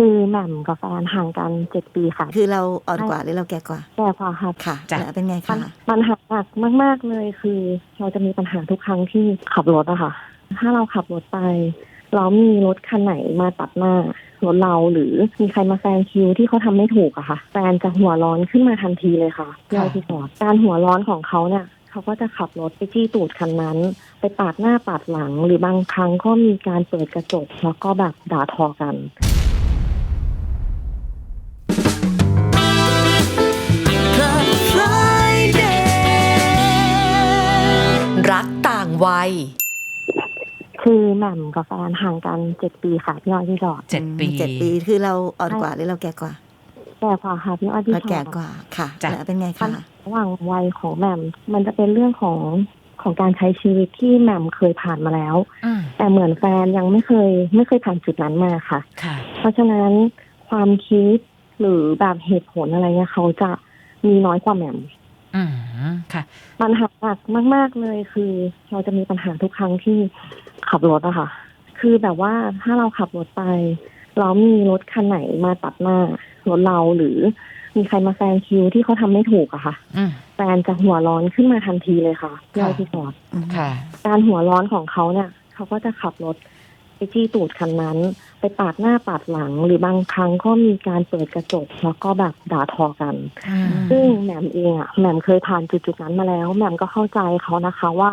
คือแหม่มกับแฟนห่างกันเจ็ดปีค่ะ คือเราอ่อนกว่าหรือเราแก่กว่า แก่กว่าค่ะค่ะจ้ะ แล้วเป็นไงปัญคะปัญหาหนักมาก ๆ เลยคือ เราจะมีปัญหาทุกครั้งที่ขับรถอะค่ะ ถ้าเราขับรถไป เรามีรถคันไหนมาตัดหน้ารถเราหรือมีใครมาแซงคิวที่เขาทำไม่ถูกอะค่ะ แฟนจะหัวร้อนขึ้นมาทันทีเลยค่ะพี่อ้อยพี่สอดการหัวร้อนของเขาเนี่ยเขาก็จะขับรถไปจี้ตูดคันนั้น ไปปาดหน้าปาดหลัง หรือบางครั้งก็มีการเปิดกระจกแล้วก็แบบด่าทอกัน คือแหม่มกับแฟนห่างกันเจ็ดปีค่ะพี่อ้อยพี่สอดเจ็ดปีเจ็ดปีคือเราอ่อนกว่าหรือเราแก่กว่า แก่กว่าค่ะพี่อ้อยพี่เราสอดแก่กว่าค่ะจ้ะแล้วเป็นไงปัญคะหาระหว่างวัยของแหม่มมันจะเป็นเรื่องของของการใช้ชีวิตที่แหม่มเคยผ่านมาแล้วอืมแต่เหมือนแฟนยังไม่เคย ไม่เคยผ่านจุดนั้นมาค่ะค่ะเพราะฉะนั้นความคิดหรือแบบเหตุผลอะไรเงี้ยเขาจะมีน้อยกว่าแหม่ม อืมค่ะ ปัญหาหนักมาก ๆเลยคือ เราจะมีปัญหาทุกครั้งที่ขับรถอะค่ะ คือแบบว่าถ้าเราขับรถไป เรามีรถคันไหนมาตัดหน้ารถเราหรือมีใครมาแซงคิวที่เขาทำไม่ถูกอะค่ะอืมแฟนจะหัวร้อนขึ้นมาทันทีเลยค่ะพี่อ้อยค่ะพี่สอดอืมค่ะการหัวร้อนของเขาเนี่ย เขาก็จะขับรถ ไปจี้ตูดคันนั้น ไปปาดหน้าปาดหลัง หรือบางครั้งก็มีการเปิดกระจกแล้วก็แบบด่าทอกันอืมซึ่งแหม่มเองอะแหม่มเคยผ่านจุดๆนั้นมาแล้วแหม่มก็เข้าใจเขานะคะว่า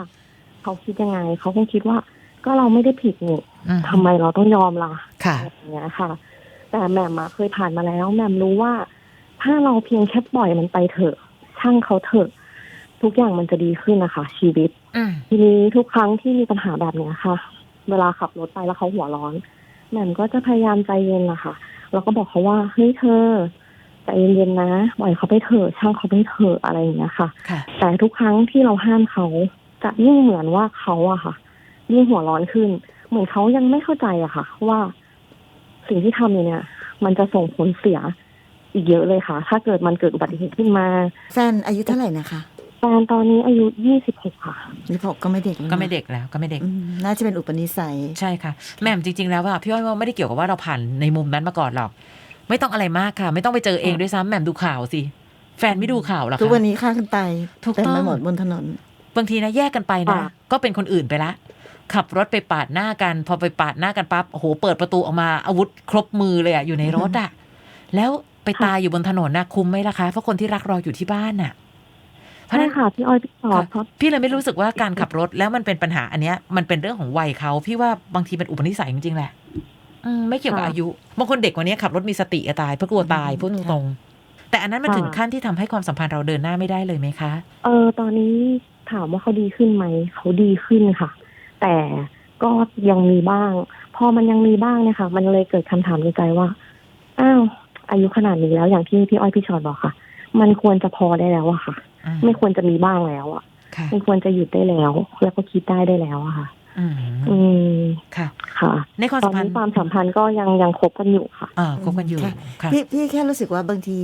เขาคิดยังไง เขาคงคิดว่า ก็เราไม่ได้ผิดนี่อืมทำไมเราต้องยอมล่ะค่ะอะไรอย่างเงี้ยค่ะ แต่แหม่มอะเคยผ่านมาแล้วแหม่มรู้ว่า ถ้าเราเพียงแค่ปล่อยมันไปเถอะ ช่างเขาเถอะ ทุกอย่างมันจะดีขึ้นนะคะ ชีวิตอืมทีนี้ทุกครั้งที่มีปัญหาแบบเนี้ยค่ะ เวลาขับรถไปแล้วเขาหัวร้อนแหม่มก็จะพยายามใจเย็นนะคะแล้วก็บอกเขาว่าเฮ้ยเธอใจเย็นๆนะปล่อยเขาไปเถอะช่างเขาไปเถอะอะไรอย่างเงี้ยค่ะ ค่ะ แต่ทุกครั้งที่เราห้ามเขาจะยิ่งเหมือนว่าเขาอะค่ะ ยิ่งหัวร้อนขึ้น เหมือนเขายังไม่เข้าใจอะค่ะ ว่าสิ่งที่ทำอยู่เนี่ย มันจะส่งผลเสียอีกเยอะเลยค่ะ ถ้าเกิดมันเกิดอุบัติเหตุขึ้นมา แฟนอายุเท่าไหร่นะคะ แฟนตอนนี้อายุยี่สิบหกค่ะยี่หกก็ไม่เด็กแล้วนะก็ไม่เด็กแล้วก็ไม่เด็ก อืมน่าจะเป็นอุปนิสัย ใช่ค่ะแหม่มจริง ๆ แล้วว่าพี่อ้อยว่าไม่ได้เกี่ยวกับว่าเราผ่านในมุมนั้นมาก่อนหรอก ไม่ต้องอะไรมากค่ะ ไม่ต้องไปเจอเองด้วยซ้ำแหม่มดูข่าวสิ แฟนไม่ดูข่าวหรอทุกวันคะนี้ฆ่ากันตายถูกเต็มต้องไปหมดบนถนน บางทีนะแยกกันไปนะ ค่ะ ก็เป็นคนอื่นไปละ ขับรถไปปาดหน้ากัน พอไปปาดหน้ากันปั๊บโอ้โหเปิดประตูออกมาอาวุธครบมือเลยอะอยู่ในรถอะแล้วไปตายอยู่บนถนนนะคุ้มไหมล่ะคะเพราะคนที่รักรออยู่ที่บ้านน่ะ เพราะฉะใช่นั้นค่ะพี่อ้อยพี่สอดค่ะเพราะพี่เลยไม่รู้สึกว่าการขับรถแล้วมันเป็นปัญหาอันเนี้ยมันเป็นเรื่องของวัยเขาพี่ว่าบางทีเป็นอุปนิสัยจริงๆแหละอืมไม่เกี่ยวกับค่ะอายุบางคนเด็กกว่านี้ขับรถมีสติอะตายเพราะกลัวตายอืมพูดตรงๆแต่อันนั้นมันค่ะถึงขั้นที่ทำให้ความสัมพันธ์เราเดินหน้าไม่ได้เลยไหมคะ เออตอนนี้ถามว่าเขาดีขึ้นไหมเขาดีขึ้นค่ะ แต่ก็ยังมีบ้าง พอมันยังมีบ้างเนี่ยค่ะ มันเลยเกิดคำถามในใจว่าอ้าวอายุขนาดนี้แล้วอย่างที่พี่อ้อยพี่ชอดบอกค่ะ มันควรจะพอได้แล้วอะค่ะอืม ไม่ควรจะมีบ้างแล้วอะค่ะมันควรจะหยุดได้แล้ว แล้วก็คิดได้ได้แล้วอะค่ะอืมอืมค่ะ ค่ะ ในความตสัอมนพันนี้ธ์ความสัมพันธ์ก็ยังยังคบกันอยู่ค่ะอ่าคบกันอยู่ค่ะค่ะพี่พี่แค่รู้สึกว่าบางที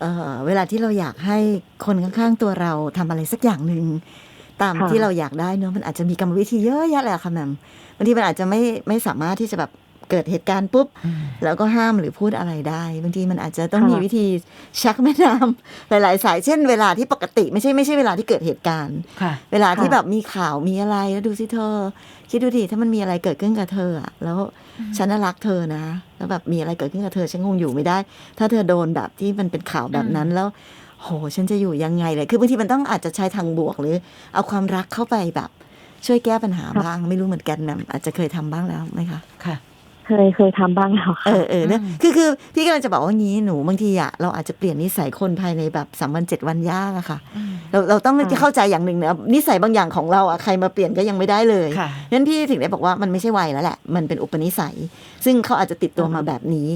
เอ่อ เวลาที่เราอยากให้คนข้างๆตัวเราทำอะไรสักอย่างหนึ่งตามค่ะที่เราอยากได้เนอะมันอาจจะมีกรรมวิธีเยอะแยะเลยอะค่ะแหม่มบางทีมันอาจจะไม่ไม่สามารถที่จะแบบ เกิดเหตุการณ์ปุ๊บอืมแล้วก็ห้ามหรือพูดอะไรได้ บางทีมันอาจจะต้องค่ะมีวิธีชักแม่น้ำหลาย ๆ สายเช่นเวลาที่ปกติไม่ใช่ไม่ใช่เวลาที่เกิดเหตุการณ์ค่ะเวลาที่ค่ะแบบมีข่าวมีอะไรแล้วดูสิเธอ คิดดูดิถ้ามันมีอะไรเกิดขึ้นกับเธออะแล้วฉันน่ะรักเธอนะ แล้วแบบมีอะไรเกิดขึ้นกับเธอฉันคงอยู่ไม่ได้ ถ้าเธอโดนแบบที่มันเป็นข่าวแบบนั้นแล้วโห ฉันจะอยู่ยังไงเลย คือบางทีมันต้องอาจจะใช้ทางบวกหรือ เอาความรักเข้าไปแบบ ช่วยแก้ปัญหาบ้าง ไม่รู้เหมือนกันนะอาจจะเคยทำบ้างแล้วไหมคะ ค่ะเค ยเคยทำบ้างแล้วเอค่ะอเออเนี่ยอืมคือคือพี่กำลังจะบอกว่างี้หนูบางทีอะเราอาจจะเปลี่ยนนิสัยคนภายในแบบสามวันเจ็ดวันยากอะค่ะอืมเราเราต้องค่ะเข้าใจอย่างหนึ่งนะนิสัยบางอย่างของเราอะใครมาเปลี่ยนก็ยังไม่ได้เลยค่ะนั้นพี่ถึงได้บอกว่ามันไม่ใช่วัยแล้วแหละ มันเป็นอุปนิสัย ซึ่งเขาอาจจะติดตัวมาแบบนี้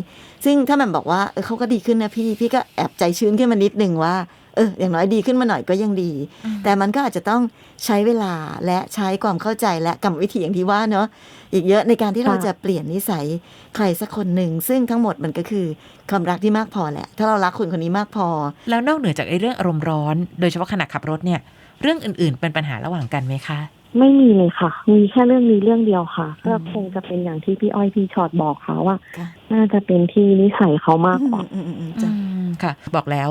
ซึ่งถ้ามันบอกว่าเออเขาก็ดีขึ้นนะพี่พี่ก็แอบใจชื้นขึ้นมานิดนึงว่า เอออย่างน้อยดีขึ้นมาหน่อยก็ยังดีอืมแต่มันก็อาจจะต้องใช้เวลาและใช้ความเข้าใจและกรรมวิธีอย่างที่ว่าเนาะอีกเยอะในการที่เราค่ะจะเปลี่ยนนิสัยใครสักคนหนึ่ง ซึ่งทั้งหมดมันก็คือความรักที่มากพอแหละ ถ้าเรารักคนคนนี้มากพอ แล้วนอกเหนือจากไอ้เรื่องอารมณ์ร้อน โดยเฉพาะขณะขับรถเนี่ย เรื่องอื่นๆ เป็นปัญหาระหว่างกันไหมคะไม่มีเลยค่ะ มีแค่เรื่องนี้เรื่องเดียวค่ะ ก็คงจะเป็นอย่างที่พี่อ้อยพี่ชอตบอกค่ะว่าค่ะน่าจะเป็นที่นิสัยเขามากกว่าอืมอืมอืมอืจ้ะมค่ะ บอกแล้ว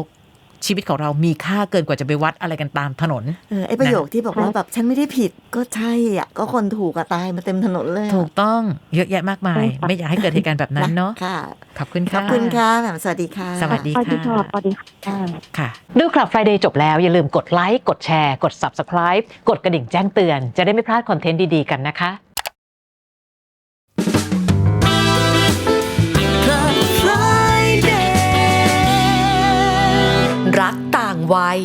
ชีวิตของเรามีค่าเกินกว่าจะไปวัดอะไรกันตามถนนเออไอประโยคที่บอกว่าค่ะแบบฉันไม่ได้ผิดก็ใช่อะก็คนถูกอะตายมาเต็มถนนเลยอะถูกต้องเยอะแยะมากมายใช่ค่ะไม่อยากให้เกิดเหตุการณ์แบบนั้นเนาะค่ะขอบคุณขค่ะอบคุณค่ะแหม่มสวัสดีค่ะ สวัสดีอ้อยพี่ค่ะชอตสวัสดีค่ะค่ะ ดูคลับ Friday จบแล้ว อย่าลืมกดไลค์กดแชร์ กด Subscribe กดกระดิ่งแจ้งเตือน จะได้ไม่พลาดคอนเทนต์ดีๆกันนะคะ วัย